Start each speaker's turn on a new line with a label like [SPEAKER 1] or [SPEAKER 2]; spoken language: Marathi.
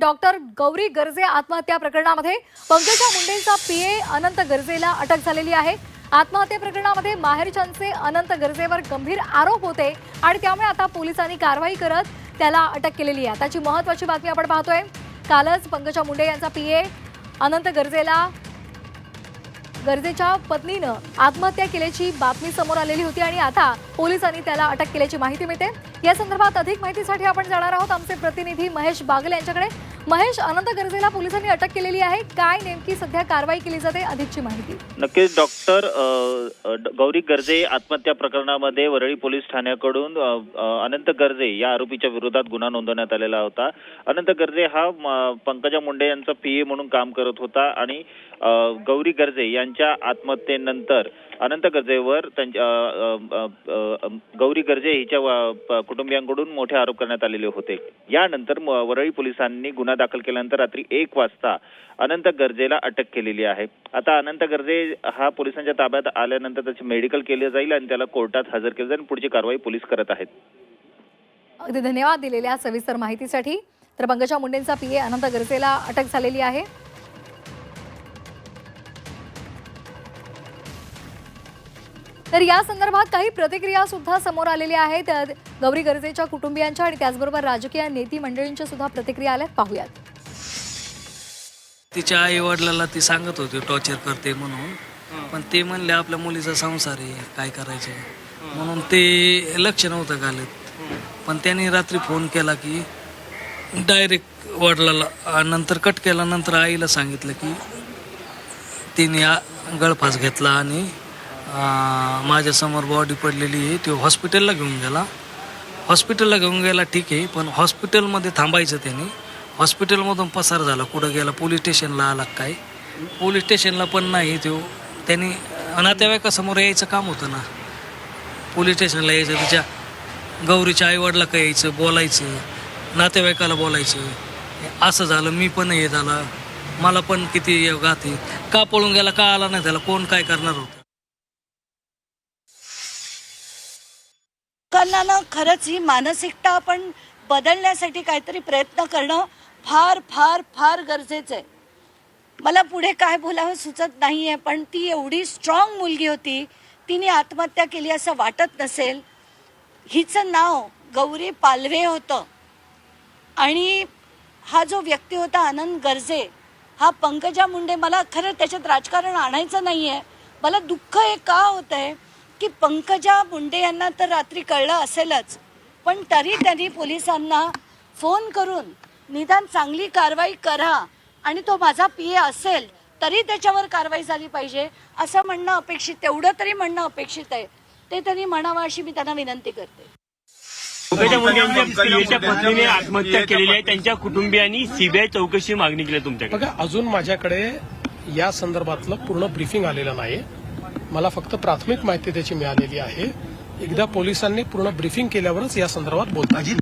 [SPEAKER 1] डॉक्टर गौरी गर्जे आत्महत्या प्रकरणामध्ये पंकजा मुंडेंचा पीए अनंत गर्जेला अटक झालेली आहे. आत्महत्या प्रकरणामध्ये माहेरच्यांचे अनंत गर्जेवर गंभीर आरोप होते आणि त्यामुळे आता पोलिसांनी कारवाई करत त्याला अटक केलेली आहे. त्याची महत्वाची बातमी आपण पाहतोय. कालच पंकजा मुंडे यांचा पीए अनंत गर्जेला गरजेच्या पत्नीनं आत्महत्या केल्याची बातमी समोर आलेली होती आणि आता पोलिसांनी त्याला अटक केल्याची माहिती मिळते. या संदर्भात अधिक माहितीसाठी आपण जाणार आहोत. आमचे प्रतिनिधी महेश बागल यांच्याकडे. महेश अनंत गरजेला पोलिसांनी अटक केलेली आहे. काय नेमकी सध्या कारवाई केली जाते अधिकची माहिती.
[SPEAKER 2] नक्कीच डॉक्टर ड- गौरी गर्जे आत्महत्या प्रकरणामध्ये वरळी पोलीस ठाण्याकडून अनंत गर्जे या आरोपीच्या विरोधात गुन्हा नोंदवण्यात आलेला होता. अनंत गर्जे हा म, पंकजा मुंडे यांचा पीए म्हणून काम करत होता आणि गौरी गर्जे यांच्या आत्महत्येनंतर अनंत गर्जेवर त्यांच्या गौरी गर्जे हिच्या प- कुटुंबियांकडून मोठे आरोप करण्यात आलेले होते. यानंतर म- वरळी पोलिसांनी गुन्हा दाखल केल्यानंतर रात्री एक वाजता अनंत गर्जेला अटक केलेली आहे. आता अनंत गर्जे हा पोलिसांच्या ताब्यात आल्यानंतर त्याचे मेडिकल केले जाईल आणि त्याला कोर्टात हजर केलं जाईल. आणि पुढची कारवाई पोलीस करत आहेत.
[SPEAKER 1] अगदी धन्यवाद दिलेल्या सविस्तर माहितीसाठी. तर पंकजा मुंडेंचा पीए अनंत गरजेला अटक झालेली आहे. तर या संदर्भात काही प्रतिक्रिया सुद्धा समोर आलेल्या आहेत. गौरी गरजेच्या कुटुंबियांच्या आणि त्याचबरोबर राजकीय नेती मंडळींच्या सुद्धा प्रतिक्रिया आल्यात. पाहूयात.
[SPEAKER 3] तिच्या आई वडिलाला ती सांगत होती टॉर्चर करते म्हणून. पण ते म्हणले आपल्या मुलीचा संसार आहे काय करायचं? म्हणून ते लक्ष नव्हतं घालत. पण त्यांनी रात्री फोन केला की डायरेक्ट वडिलाला नंतर कट केल्यानंतर आईला सांगितलं की तिने गळफास घेतला आणि माझ्यासमोर बॉडी पडलेली आहे. तो हॉस्पिटलला घेऊन गेला. हॉस्पिटलला घेऊन गेला ठीक आहे. पण हॉस्पिटलमध्ये थांबायचं त्याने. हॉस्पिटलमधून पसार झाला. कुठं गेला? पोलीस स्टेशनला आला काय? पोलीस स्टेशनला पण नाही तो. त्यांनी नातेवाईकासमोर यायचं काम होतं ना. पोलीस स्टेशनला यायचं. तिच्या गौरीच्या आईवडला काय यायचं? बोलायचं. नातेवाईकाला बोलायचं. असं झालं. मी पण हे झालं. मला पण किती गाते का पळून गेला? का आला नाही? त्याला कोण काय करणार होतं?
[SPEAKER 4] लोकांना ना खरंच ही मानसिकता आपण बदलण्यासाठी काहीतरी प्रयत्न करणं फार फार फार गरजेचं आहे. मला पुढे काय बोलावं सुचत नाही आहे पण ती एवढी स्ट्रॉंग मुलगी होती तिने आत्महत्या केली असं वाटत नसेल. हिचं नाव गौरी पालवे होतं. आणि हा जो व्यक्ती होता आनंद गर्जे हा पंकजा मुंडे मला खरं त्याच्यात राजकारण आणायचं नाही आहे मला दुःख हे का होत आहे की पंकजा मुंडे यांना तर रात्री कळलं असेलच. पण तरी त्यांनी पोलिसांना फोन करून निदान चांगली कारवाई करा आणि तो माझा पी असेल तरी त्याच्यावर कारवाई झाली पाहिजे. असं म्हणणं अपेक्षित तेवढं तरी म्हणणं अपेक्षित आहे. ते त्यांनी म्हणावं अशी मी त्यांना विनंती करते.
[SPEAKER 5] पत्नीने आत्महत्या केलेली आहे. त्यांच्या कुटुंबियांनी सीबीआय चौकशी मागणी केली आहे तुमच्याकडे.
[SPEAKER 6] बघा अजून माझ्याकडे या संदर्भातलं पूर्ण ब्रीफिंग आलेलं नाही मला फक्त प्राथमिक माहिती त्याची मिळालेली आहे. एकदा पोलिसांनी पूर्ण ब्रीफिंग केल्यावरच या संदर्भात बोलता येईल.